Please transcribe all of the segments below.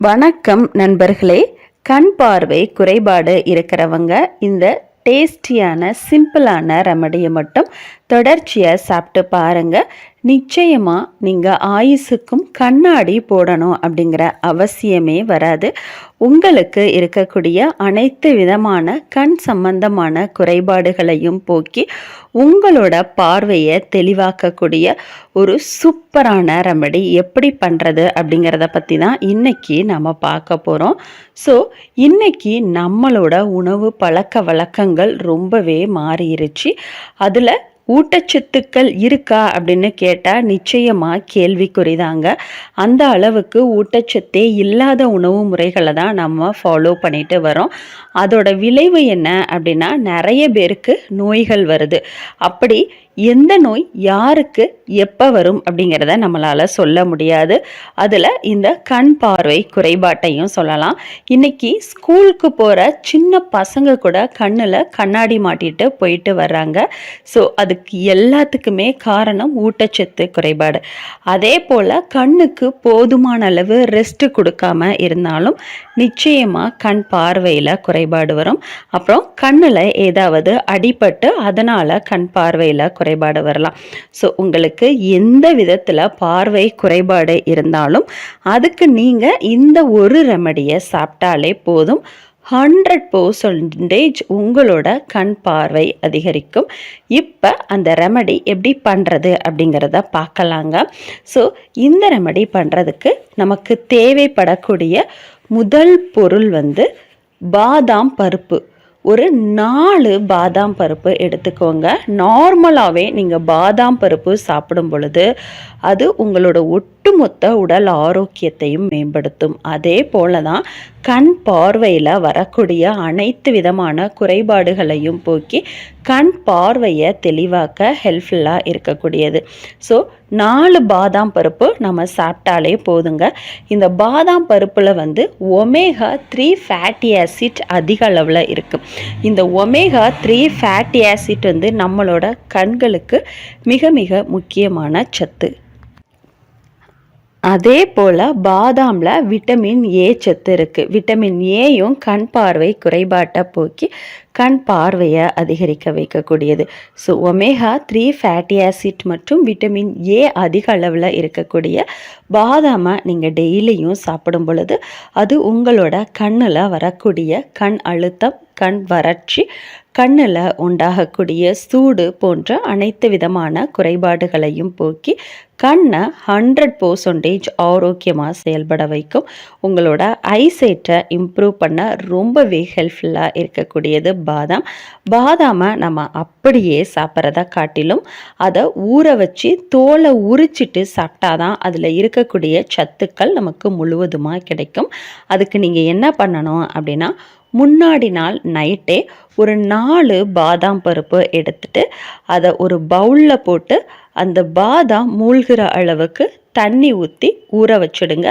வணக்கம் நண்பர்களே. கண் பார்வை குறைபாடு இருக்கிறவங்க இந்த டேஸ்டியான சிம்பிளான ரெமடியை மட்டும் தொடர்ச்சியாக சாப்பிட்டு பாருங்க. நிச்சயமாக நீங்கள் ஆயுசுக்கும் கண்ணாடி போடணும் அப்படிங்கிற அவசியமே வராது. உங்களுக்கு இருக்கக்கூடிய அனைத்து விதமான கண் சம்பந்தமான குறைபாடுகளையும் போக்கி உங்களோட பார்வையை தெளிவாக்கக்கூடிய ஒரு சூப்பரான ரெமடி எப்படி பண்ணுறது அப்படிங்கிறத பற்றி தான் இன்றைக்கி நம்ம பார்க்க போகிறோம் ஸோ இன்றைக்கி நம்மளோட உணவு பழக்க வழக்கங்கள் ரொம்பவே மாறிடுச்சு அதில் ஊட்டச்சத்துக்கள் இருக்கா அப்படின்னு கேட்டால் நிச்சயமாக கேள்விக்குறிதாங்க. அந்த அளவுக்கு ஊட்டச்சத்தே இல்லாத உணவு முறைகளை தான் நம்ம ஃபாலோ பண்ணிட்டு வரோம். அதோட விளைவு என்ன அப்படின்னா நிறைய பேருக்கு நோய்கள் வருது. அப்படி எந்த நோய் யாருக்கு எப்போ வரும் அப்படிங்கிறத நம்மளால் சொல்ல முடியாது. அதில் இந்த கண் பார்வை குறைபாட்டையும் சொல்லலாம். இன்றைக்கி ஸ்கூலுக்கு போகிற சின்ன பசங்க கூட கண்ணில் கண்ணாடி மாட்டிட்டு போயிட்டு வர்றாங்க. ஸோ அதுக்கு எல்லாத்துக்குமே காரணம் ஊட்டச்சத்து குறைபாடு. அதே போல் கண்ணுக்கு போதுமான அளவு ரெஸ்ட்டு கொடுக்காம இருந்தாலும் நிச்சயமாக கண் பார்வையில் குறைபாடு வரும். அப்புறம் கண்ணில் ஏதாவது அடிபட்டு அதனால் கண் பார்வையில் குறை குறைபாடு வரலாம். ஸோ உங்களுக்கு எந்த விதத்தில் பார்வை குறைபாடு இருந்தாலும் அதுக்கு நீங்கள் இந்த ஒரு ரெமடியை சாப்பிட்டாலே போதும். ஹண்ட்ரட் பர்சன்டேஜ் உங்களோட கண் பார்வை அதிகரிக்கும். இப்போ அந்த ரெமடி எப்படி பண்ணுறது அப்படிங்கிறத பார்க்கலாங்க. ஸோ இந்த ரெமடி பண்ணுறதுக்கு நமக்கு தேவைப்படக்கூடிய முதல் பொருள் வந்து பாதாம் பருப்பு. ஒரு நாலு பாதாம் பருப்பு எடுத்துக்கோங்க. நார்மலாகவே நீங்கள் பாதாம் பருப்பு சாப்பிடும் பொழுது அது உங்களோட ஒட்டுமொத்த உடல் ஆரோக்கியத்தையும் மேம்படுத்தும். அதே போல தான் கண் பார்வையில் வரக்கூடிய அனைத்து விதமான குறைபாடுகளையும் போக்கி கண் பார்வையை தெளிவாக்க ஹெல்ப்ஃபுல்லாக இருக்கக்கூடியது. ஸோ நாலு பாதாம் பருப்பு நம்ம சாப்பிட்டாலே போதுங்க. இந்த பாதாம் பருப்பில் வந்து ஒமேகா த்ரீ ஃபேட்டி ஆசிட் அதிக அளவில் இருக்குது இந்த ஒமேகா த்ரீ ஃபேட்டி ஆசிட் வந்து நம்மளோட கண்களுக்கு மிக மிக முக்கியமான சத்து. அதே போல் பாதாமில் விட்டமின் ஏ சத்து இருக்குது விட்டமின் ஏயும் கண் பார்வை குறைபாட்டை போக்கி கண் பார்வையை அதிகரிக்க வைக்கக்கூடியது. So omega three fatty acid மற்றும் விட்டமின் ஏ அதிக அளவில் இருக்கக்கூடிய பாதாமை நீங்கள் டெய்லியும் சாப்பிடும் பொழுது அது உங்களோட கண்ணில் வரக்கூடிய கண் அழுத்தம் கண் வறட்சி கண்ணில் உண்டாகக்கூடிய சூடு போன்ற அனைத்து விதமான குறைபாடுகளையும் போக்கி கண்ணை ஹண்ட்ரட் பர்சன்டேஜ் ஆரோக்கியமாக செயல்பட வைக்கும். உங்களோட ஐசைட்டை இம்ப்ரூவ் பண்ண ரொம்பவே ஹெல்ப்ஃபுல்லாக இருக்கக்கூடியது பாதாம். பாதாமை நம்ம அப்படியே சாப்பிட்றத காட்டிலும் அதை ஊற வச்சு தோலை உரிச்சிட்டு சாப்பிட்டாதான் அதில் இருக்கக்கூடிய சத்துக்கள் நமக்கு முழுவதுமாக கிடைக்கும். அதுக்கு நீங்கள் என்ன பண்ணணும் அப்படின்னா முன்னாடி நாள் நைட்டே ஒரு நாலு பாதாம் பருப்பு எடுத்துட்டு அதை ஒரு பவுலில் போட்டு அந்த பாதாம் மூழ்கிற அளவுக்கு தண்ணி ஊற்றி ஊற வச்சுடுங்க.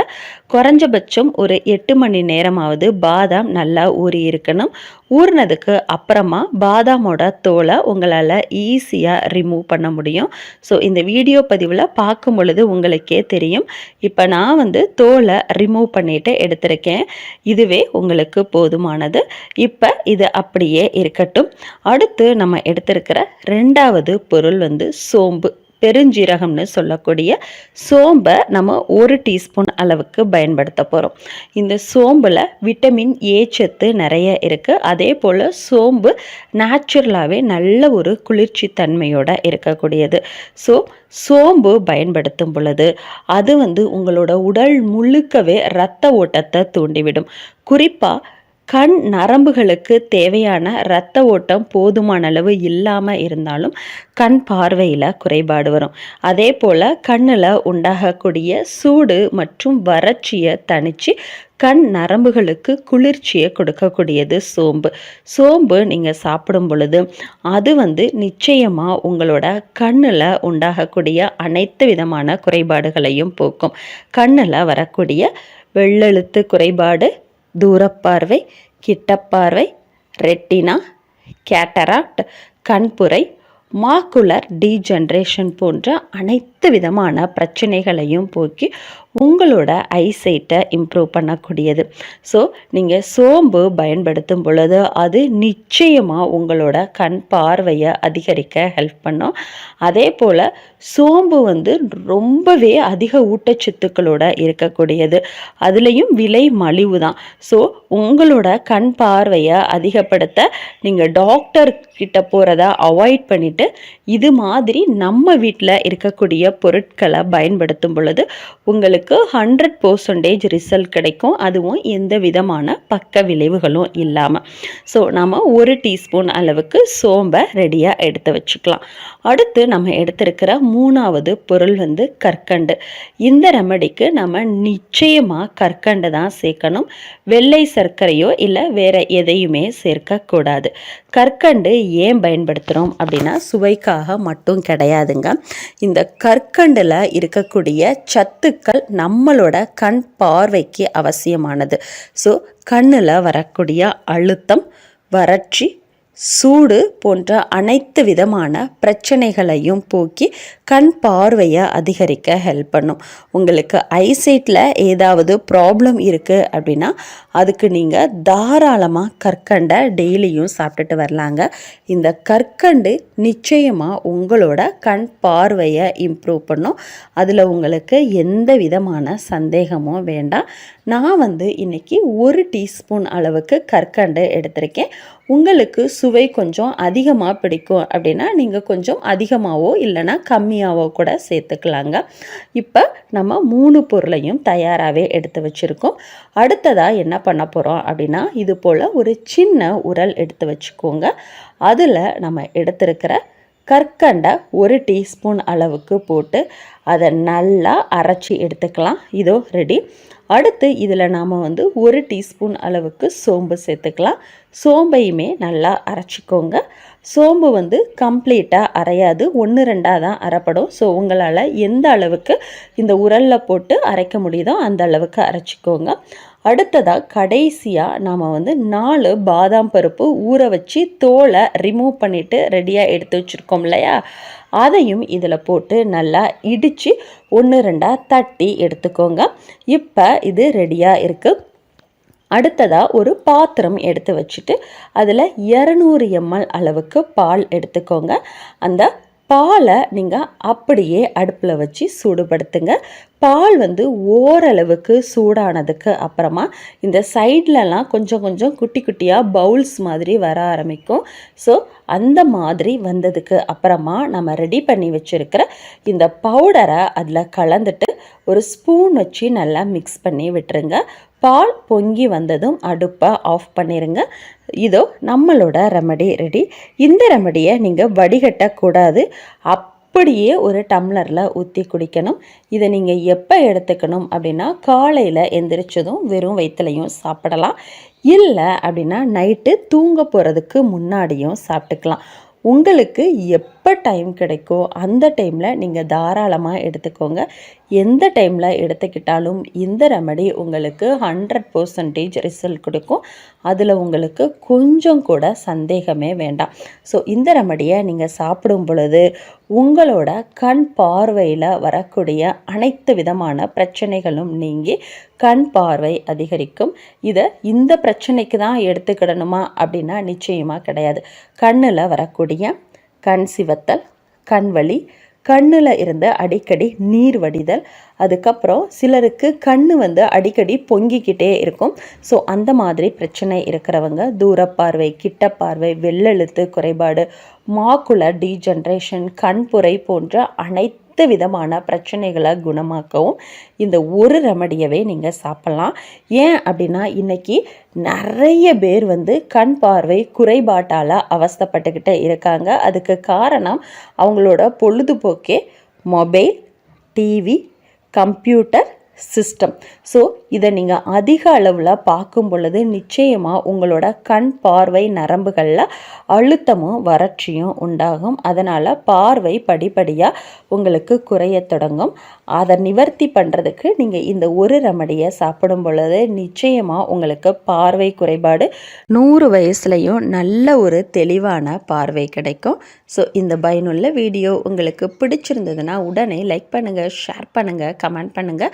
குறைஞ்சபட்சம் ஒரு எட்டு மணி நேரமாவது பாதாம் நல்லா ஊறி இருக்கணும். ஊறினதுக்கு அப்புறமா பாதாமோட தோலை உங்களால் ஈஸியாக ரிமூவ் பண்ண முடியும். ஸோ இந்த வீடியோ பதிவில் பார்க்கும் பொழுது உங்களுக்கே தெரியும். இப்போ நான் வந்து தோலை ரிமூவ் பண்ணிட்டு எடுத்திருக்கேன். இதுவே உங்களுக்கு போதுமானது. இப்போ இது அப்படியே இருக்கட்டும். அடுத்து நம்ம எடுத்திருக்கிற ரெண்டாவது பொருள் வந்து சோம்பு. பெருஞ்சீரகம்னு சொல்லக்கூடிய சோம்பை நம்ம ஒரு டீஸ்பூன் அளவுக்கு பயன்படுத்த போகிறோம் இந்த சோம்பில் விட்டமின் ஏ சத்து நிறைய இருக்குது அதே போல் சோம்பு நேச்சுரலாகவே நல்ல ஒரு குளிர்ச்சி தன்மையோடு இருக்கக்கூடியது. ஸோ சோம்பு பயன்படுத்தும் பொழுது அது வந்து உங்களோட உடல் முழுக்கவே இரத்த ஓட்டத்தை தூண்டிவிடும். குறிப்பாக கண் நரம்புகளுக்கு தேவையான இரத்த ஓட்டம் போதுமான அளவு இல்லாமல் இருந்தாலும் கண் பார்வையில் குறைபாடு வரும். அதே போல் கண்ணில் உண்டாகக்கூடிய சூடு மற்றும் வறட்சியை தணித்து கண் நரம்புகளுக்கு குளிர்ச்சியை கொடுக்கக்கூடியது சோம்பு. சோம்பு நீங்கள் சாப்பிடும் பொழுது அது வந்து நிச்சயமாக உங்களோட கண்ணில் உண்டாகக்கூடிய அனைத்து விதமான குறைபாடுகளையும் போக்கும். கண்ணில் வரக்கூடிய வெள்ளெழுத்து குறைபாடு தூரப்பார்வை கிட்டப்பார்வை ரெட்டினா கேட்டராக்ட் கண்புரை மாக்குலர் டீஜென்ரேஷன் போன்ற அனைத்து விதமான பிரச்சனைகளையும் போக்கி உங்களோட ஐசைட்டை இம்ப்ரூவ் பண்ணக்கூடியது. ஸோ நீங்கள் சோம்பு பயன்படுத்தும் பொழுது அது நிச்சயமாக உங்களோட கண் பார்வையை அதிகரிக்க ஹெல்ப் பண்ணும். அதே போல் சோம்பு வந்து ரொம்பவே அதிக ஊட்டச்சத்துக்களோட இருக்கக்கூடியது. அதுலேயும் விலை மலிவு தான். ஸோ உங்களோட கண் பார்வையை அதிகப்படுத்த நீங்கள் டாக்டர் கிட்ட போகிறத அவாய்ட் பண்ணிவிட்டு இது மாதிரி நம்ம வீட்டில் இருக்கக்கூடிய பொருட்களை பயன்படுத்தும் பொழுது உங்களுக்கு ஹண்ட்ரட் பர்சன்டேஜ் ரிசல்ட் கிடைக்கும். அதுவும் எந்த விதமான பக்க விளைவுகளும் இல்லாமல் ஸோ நம்ம ஒரு டீஸ்பூன் அளவுக்கு சோம்பை ரெடியாக எடுத்து வச்சுக்கலாம். அடுத்து நம்ம எடுத்திருக்கிற மூணாவது பொருள் வந்து கற்கண்டு. இந்த ரெமடிக்கு நம்ம நிச்சயமாக கற்கண்டு தான் சேர்க்கணும். வெள்ளை சர்க்கரையோ இல்லை வேற எதையுமே சேர்க்கக்கூடாது கற்கண்டு ஏன் பயன்படுத்துகிறோம் அப்படின்னா சுவைக்காக மட்டும் கிடையாதுங்க. இந்த கற்கண்டில் இருக்கக்கூடிய சத்துக்கள் நம்மளோட கண் பார்வைக்கு அவசியமானது. ஸோ கண்ணில் வரக்கூடிய அழுத்தம் வறட்சி சூடு போன்ற அனைத்து விதமான பிரச்சனைகளையும் போக்கி கண் பார்வையை அதிகரிக்க ஹெல்ப் பண்ணும். உங்களுக்கு ஐசைட்டில் ஏதாவது ப்ராப்ளம் இருக்குது அப்படின்னா அதுக்கு நீங்கள் தாராளமாக கற்கண்டை டெய்லியும் சாப்பிட்டுட்டு வரலாங்க. இந்த கற்கண்டு நிச்சயமாக உங்களோட கண் பார்வையை இம்ப்ரூவ் பண்ணும். அதில் உங்களுக்கு எந்த விதமான சந்தேகமும் வேண்டாம். நான் வந்து இன்றைக்கி ஒரு டீஸ்பூன் அளவுக்கு கற்கண்டு எடுத்திருக்கேன். உங்களுக்கு சுவை கொஞ்சம் அதிகமாக பிடிக்கும் அப்படின்னா நீங்கள் கொஞ்சம் அதிகமாகவோ இல்லைனா கம்மியாகவோ கூட சேர்த்துக்கலாங்க. இப்போ நம்ம மூணு பொருளையும் தயாராகவே எடுத்து வச்சுருக்கோம். அடுத்ததாக என்ன பண்ண போகிறோம் அப்படின்னா இது போல் ஒரு சின்ன உரல் எடுத்து வச்சுக்கோங்க. அதில் நம்ம எடுத்திருக்கிற கற்கண்டை ஒரு டீஸ்பூன் அளவுக்கு போட்டு அதை நல்லா அரைச்சி எடுத்துக்கலாம். இதோ ரெடி. அடுத்து இதில் நாம் வந்து ஒரு டீஸ்பூன் அளவுக்கு சோம்பு சேர்த்துக்கலாம். சோம்பையுமே நல்லா அரைச்சிக்கோங்க. சோம்பு வந்து கம்ப்ளீட்டாக அரையாது. ஒன்று ரெண்டாக தான் அரைப்படும். ஸோ உங்களால் எந்த அளவுக்கு இந்த உரலில் போட்டு அரைக்க முடியுதோ அந்த அளவுக்கு அரைச்சிக்கோங்க. அடுத்ததாக கடைசியாக நாம் வந்து நாலு பாதாம் பருப்பு ஊற வச்சு தோலை ரிமூவ் பண்ணிவிட்டு ரெடியாக எடுத்து வச்சுருக்கோம் இல்லையா? அதையும் இதில் போட்டு நல்லா இடித்து ஒன்று ரெண்டாக தட்டி எடுத்துக்கோங்க. இப்போ இது ரெடியாக இருக்குது அடுத்ததாக ஒரு பாத்திரம் எடுத்து வச்சுட்டு அதில் இரநூறு எம்எல் அளவுக்கு பால் எடுத்துக்கோங்க. அந்த பாலை நீங்கள் அப்படியே அடுப்பில் வச்சு சூடுபடுத்துங்க. பால் வந்து ஓரளவுக்கு சூடானதுக்கு அப்புறமா இந்த சைட்லலாம் கொஞ்சம் கொஞ்சம் குட்டி குட்டியாக பவுல்ஸ் மாதிரி வர ஆரம்பிக்கும். ஸோ அந்த மாதிரி வந்ததுக்கு அப்புறமா நம்ம ரெடி பண்ணி வச்சுருக்கிற இந்த பவுடரை அதில் கலந்துட்டு ஒரு ஸ்பூன் வச்சு நல்லா மிக்ஸ் பண்ணி விட்டுருங்க. பால் பொங்கி வந்ததும் அடுப்பை ஆஃப் பண்ணிடுங்க இதோ நம்மளோட ரெமடி ரெடி இந்த ரெமடியை நீங்கள் வடிகட்டக்கூடாது. அப்படியே ஒரு டம்ளரில் ஊற்றி குடிக்கணும். இதை நீங்கள் எப்போ எடுத்துக்கணும் அப்படின்னா காலையில் எந்திரிச்சதும் வெறும் வயிற்றுலையும் சாப்பிடலாம். இல்லை அப்படின்னா நைட்டு தூங்க போகிறதுக்கு முன்னாடியும் சாப்பிட்டுக்கலாம். உங்களுக்கு எப்போ டைம் கிடைக்கோ அந்த டைமில் நீங்கள் தாராளமாக எடுத்துக்கோங்க. எந்த டைமில் எடுத்துக்கிட்டாலும் இந்த ரெமடி உங்களுக்கு ஹண்ட்ரட் பர்சன்டேஜ் ரிசல்ட் கொடுக்கும். அதில் உங்களுக்கு கொஞ்சம் கூட சந்தேகமே வேண்டாம். ஸோ இந்த ரெமடியை நீங்கள் சாப்பிடும் பொழுது உங்களோட கண் பார்வையில் வரக்கூடிய அனைத்து விதமான பிரச்சனைகளும் நீங்கி கண் பார்வை அதிகரிக்கும். இதை இந்த பிரச்சனைக்கு தான் எடுத்துக்கிடணுமா அப்படின்னா நிச்சயமாக கிடையாது. கண்ணில் வரக்கூடிய கண் சிவத்தல் கண் வலி கண்ணில் இருந்து அடிக்கடி நீர் வடிதல் அதுக்கப்புறம் சிலருக்கு கண் வந்து அடிக்கடி பொங்கிக்கிட்டே இருக்கும். ஸோ அந்த மாதிரி பிரச்சனை இருக்கிறவங்க தூரப்பார்வை கிட்டப்பார்வை வெள்ளெழுத்து குறைபாடு மாக்குலர் டீஜென்ரேஷன் கண்புரை போன்ற அனைத்து அனைத்து விதமான பிரச்சனைகளை குணமாக்கவும் இந்த ஒரு ரெமடியவே நீங்கள் சாப்பிட்லாம். ஏன் அப்படின்னா இன்றைக்கி நிறைய பேர் வந்து கண் பார்வை குறைபாட்டால் அவஸ்தப்பட்டுக்கிட்டே இருக்காங்க. அதுக்கு காரணம் அவங்களோட பொழுதுபோக்கே mobile TV computer system so இதை நீங்கள் அதிக அளவில் பார்க்கும் பொழுது நிச்சயமாக உங்களோட கண் பார்வை நரம்புகளில் அழுத்தமும் வறட்சியும் உண்டாகும். அதனால் பார்வை படிப்படியாக உங்களுக்கு குறைய தொடங்கும். அதை நிவர்த்தி பண்ணுறதுக்கு நீங்கள் இந்த ஒரு ரெமடியை சாப்பிடும் பொழுது நிச்சயமாக உங்களுக்கு பார்வை குறைபாடு நூறு வயசுலையும் நல்ல ஒரு தெளிவான பார்வை கிடைக்கும். ஸோ இந்த பயனுள்ள வீடியோ உங்களுக்கு பிடிச்சிருந்ததுன்னா உடனே லைக் பண்ணுங்கள் ஷேர் பண்ணுங்கள் கமெண்ட் பண்ணுங்கள்